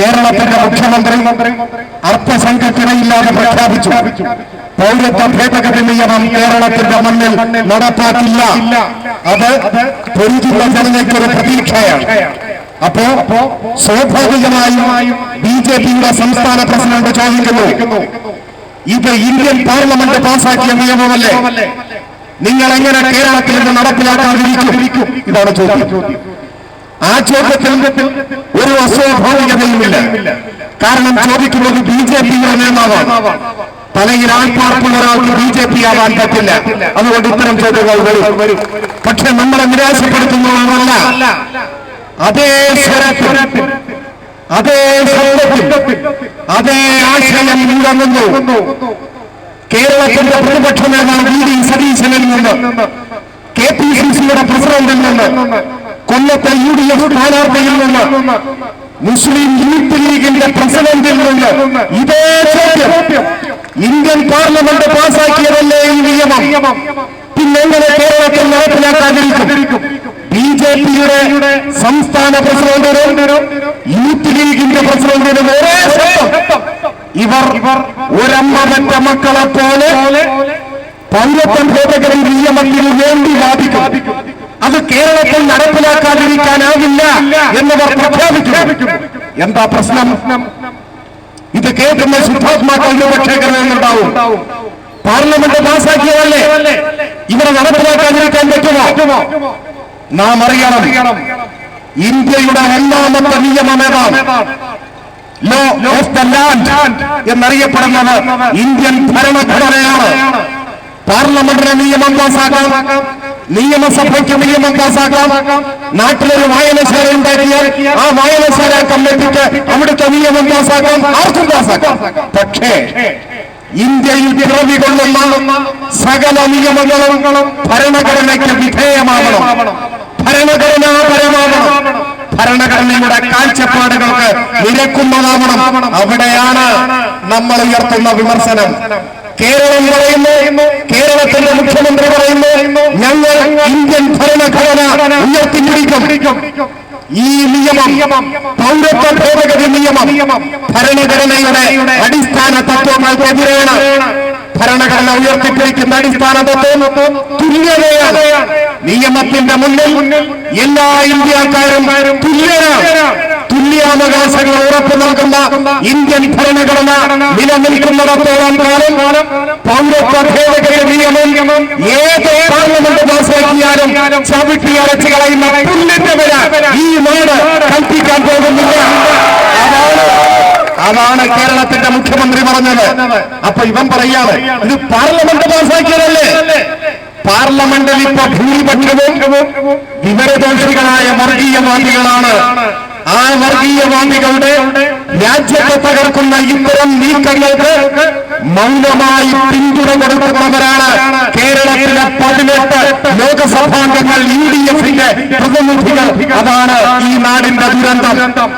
കേരളത്തിന്റെ മുഖ്യമന്ത്രി അർത്ഥസംഘത്തിനയില്ലാതെ പ്രഖ്യാപിച്ചു. പൗരത്വ ഭേദഗതി നിയമം കേരളത്തിന്റെ മണ്ണിൽ നടപ്പാക്കില്ല. അത് പൊരുതുള്ള ജനതയ്ക്കൊരു പ്രതീക്ഷയാണ്. അപ്പോ സ്വാഭാവികമായും ബി ജെ പിയുടെ സംസ്ഥാന പ്രസിഡന്റ് ചോദിക്കുന്നു ഇത് ഇന്ത്യൻ പാർലമെന്റ് പാസാക്കിയ നിയമമല്ലേ? നിങ്ങൾ എങ്ങനെ കേരളത്തിൽ ഇത് നടപ്പിലാക്കാതിരിക്കും? ഇതാണ് ചോദ്യം. ആ ചോദ്യത്തിൽ ഒരു അസ്വാഭാവികതയുമില്ല കാരണം ചോദിക്കുന്നത് ബി ജെ പിയുടെ നേതാവാണ്. തലയിൽ ആൾപ്പാർപ്പുള്ള ഒരാൾക്ക് ബി ജെ പി ആവാൻ പറ്റില്ല. അതുകൊണ്ട് ഇത്തരം ചോദ്യങ്ങൾ വരും. പക്ഷെ നമ്മളെ നിരാശപ്പെടുത്തുന്നതാണല്ല അതേ സ്വരത്തിൽ അതേ ശബ്ദത്തിൽ അതേ ആശയം ഉയർന്നുന്നു കേരളത്തിന്റെ പ്രതിപക്ഷ നേതാവ് വി ഡി സതീശനിൽ നിന്ന് കെ പി സി സിയുടെ പ്രസിഡന്റിൽ നിന്ന് കൊല്ലത്തെ യു ഡി എഫ് സ്ഥാനാർത്ഥിയിൽ നിന്ന് മുസ്ലിം യൂത്ത് ലീഗിന്റെ പ്രസിഡന്റിൽ നിന്ന് ഇതേ ചോദ്യം ഇന്ത്യൻ പാർലമെന്റ് പാസാക്കിയതല്ലേ ഈ നിയമം? പിന്നെങ്ങനെ കേരളത്തിൽ നടപ്പിലാക്കാതിരിക്കും? ബി ജെ പിയുടെ സംസ്ഥാന പ്രസിഡന്റിനും യൂത്ത് ലീഗിന്റെ പ്രസിഡന്റിനും ഒരേ ശബ്ദം. ഇവർ ഒരമ്മ പറ്റ മക്കളെ പോലെ പൗരത്വം ഭേദഗതി നിയമത്തിന് വേണ്ടി വാദിക്കും. അത് കേരളത്തിൽ നടപ്പിലാക്കാതിരിക്കാനാവില്ല എന്നവർ പ്രഖ്യാപിച്ചു. എന്താ പ്രശ്നം? ഇത് കേൾക്കുന്ന ശുദ്ധാത്മാക്കൾ യുവക്ഷേത്രങ്ങളുണ്ടാവും പാർലമെന്റ് പാസാക്കിയതല്ലേ ഇവരെ നടപ്പിലാക്കാതിരിക്കാൻ പറ്റുമോ? നാം അറിയണം. ഇന്ത്യയുടെ ഒന്നാമത്തെ നിയമമേതാണ്. ലോ ഓഫ് ദ ലാൻഡ് എന്നറിയപ്പെടുന്നത് ഇന്ത്യൻ ഭരണഘടനയാണ്. പാർലമെന്റിന് നിയമം പാസാക്കാം നിയമസഭയ്ക്ക് നിയമം പാസാക്കാം. നാട്ടിലൊരു വായനശാല ഉണ്ടാക്കിയാൽ ആ വായനശാല കമ്മിറ്റിക്ക് അവിടുത്തെ നിയമം പാസാക്കാം. ആർക്കും പാസാക്കാം. പക്ഷേ ഇന്ത്യയിൽ പിറവി കൊള്ളുന്ന സകല നിയമങ്ങളും ഭരണഘടനയ്ക്ക് വിധേയമാകണം ഭരണഘടനാപരമാകണം ഭരണഘടനയുടെ കാഴ്ചപ്പാടുകൾക്ക് നിരക്കുന്നതാവണം. അവിടെയാണ് നമ്മൾ ഉയർത്തുന്ന വിമർശനം. കേരളം പറയുന്നു കേരളത്തിന്റെ മുഖ്യമന്ത്രി പറയുന്നു ഞങ്ങൾ ഇന്ത്യൻ ഭരണഘടന ഉയർത്തിപ്പിടിക്കും. ഈ നിയമം പൗരത്വ ഭേദഗതി നിയമം ഭരണഘടനയുടെ അടിസ്ഥാന തത്വങ്ങൾക്കെതിരെയാണ് ഭരണഘടന ഉയർത്തിപ്പിടിക്കുന്ന അടിസ്ഥാന തത്വം തുല്യതയാണ്. നിയമത്തിന്റെ മുന്നിൽ എല്ലാ ഇന്ത്യക്കാരും തുല്യരാണ്. തുല്യാവകാശങ്ങൾ ഉറപ്പു നൽകുന്ന ഇന്ത്യൻ ഭരണഘടന നിലനിൽക്കുന്നിടത്തോളം കാലം പൗരത്വ ഭേദഗതി നിയമം ഏത് പാർലമെന്റ് പാസാക്കിയാലും ചവിട്ടി അടച്ചു കളയുന്ന പുല്ലിന്റെ വില ഈ നാട് കൽപ്പിക്കാൻ പോകുന്നില്ല. അതാണ് കേരളത്തിന്റെ മുഖ്യമന്ത്രി പറഞ്ഞത്. അപ്പൊ ഇവൻ പറയാണ് ഇത് പാർലമെന്റ് പാസാക്കിയതല്ലേ പാർലമെന്റിൽ ഇപ്പൊ ഭൂരിപക്ഷവും വിവരദോഷികളായ വർഗീയവാദികളാണ്. ആ വർഗീയവാദികളുടെ രാജ്യത്തെ തകർക്കുന്ന ഇത്തരം നീക്കങ്ങൾക്ക് മൗനമായി പിന്തുണ കൊടുക്കുന്നവരാണ് കേരളത്തിലെ പതിനെട്ട് ലോകസഭാംഗങ്ങൾ യു ഡി എഫിന്റെ പ്രതിനിധികൾ. അതാണ് ഈ നാടിന്റെ ദുരന്തം.